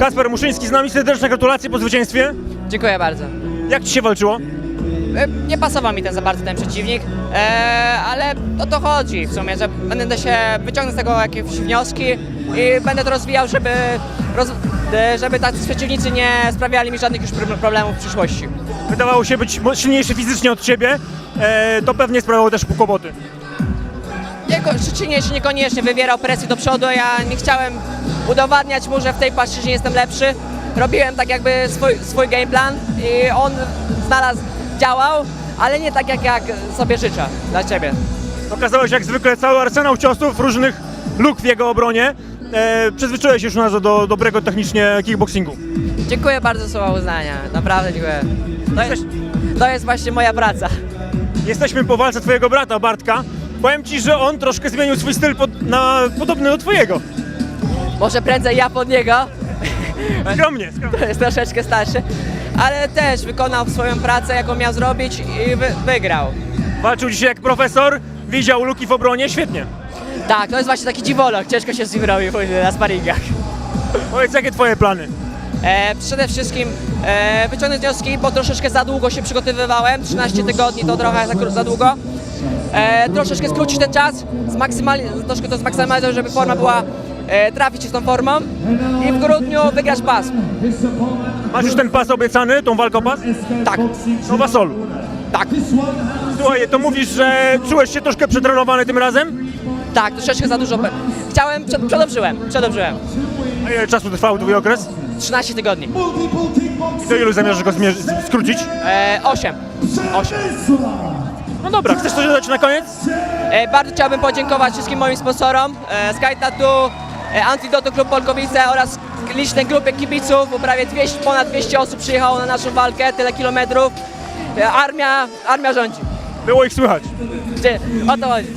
Kasper Muszyński z nami, serdeczne gratulacje po zwycięstwie. Dziękuję bardzo. Jak Ci się walczyło? E, Nie pasował mi ten za bardzo ten przeciwnik, e, ale o to chodzi w sumie, że będę się wyciągnąć z tego jakieś wnioski i będę to rozwijał, żeby, roz, e, żeby tacy przeciwnicy nie sprawiali mi żadnych już pro- problemów w przyszłości. Wydawało się być mo- silniejszy fizycznie od Ciebie, e, to pewnie sprawiało też kłopoty. Jego silniejszy niekoniecznie wywierał presję do przodu, ja nie chciałem udowadniać mu, że w tej płaszczyźnie jestem lepszy. Robiłem tak jakby swój, swój game plan i on znalazł, działał, ale nie tak jak, jak sobie życzę dla Ciebie. Pokazałeś jak zwykle cały arsenał ciosów, różnych luk w jego obronie. E, przyzwyczaiłeś się już nas do dobrego technicznie kickboxingu. Dziękuję bardzo za słowa uznania, naprawdę dziękuję. To jest, to jest właśnie moja praca. Jesteśmy po walce Twojego brata Bartka. Powiem Ci, że on troszkę zmienił swój styl pod, na, podobny do Twojego. Może prędzej ja pod niego, Skromnie, skromnie. to jest troszeczkę starszy, ale też wykonał swoją pracę, jaką miał zrobić i wy, wygrał. Walczył dzisiaj jak profesor, widział luki w obronie, świetnie. Tak, to jest właśnie taki dziwolog, ciężko się z nim robi później na sparingach. Powiedz, jakie Twoje plany? E, przede wszystkim e, wyciągnąć wnioski, bo troszeczkę za długo się przygotowywałem, 13 tygodni to trochę za, kró- za długo. E, troszeczkę skrócić ten czas, troszkę to zmaksymalizować, żeby forma była, e, trafić się z tą formą i w grudniu wygrać pas. Masz już ten pas obiecany, tą walkę o pas? Tak, Nowa Sol. tak, Słuchaj, to mówisz, że czułeś się troszkę przetrenowany tym razem? tak, troszeczkę za dużo. Chciałem, przed, przedobrzyłem, przedobrzyłem. A ile czasu trwał Twój okres? 13 tygodni. I do ilu zamierzasz go skrócić? E, 8. 8. No dobra, chcesz coś dodać na koniec? E, bardzo chciałbym podziękować wszystkim moim sponsorom, e, Sky Tattoo, e, Antidoto Klub Polkowice oraz licznej grupie kibiców, bo prawie 200, ponad 200 osób przyjechało na naszą walkę, tyle kilometrów. E, armia, armia rządzi. Było ich słychać. Gdzie- O to chodzi.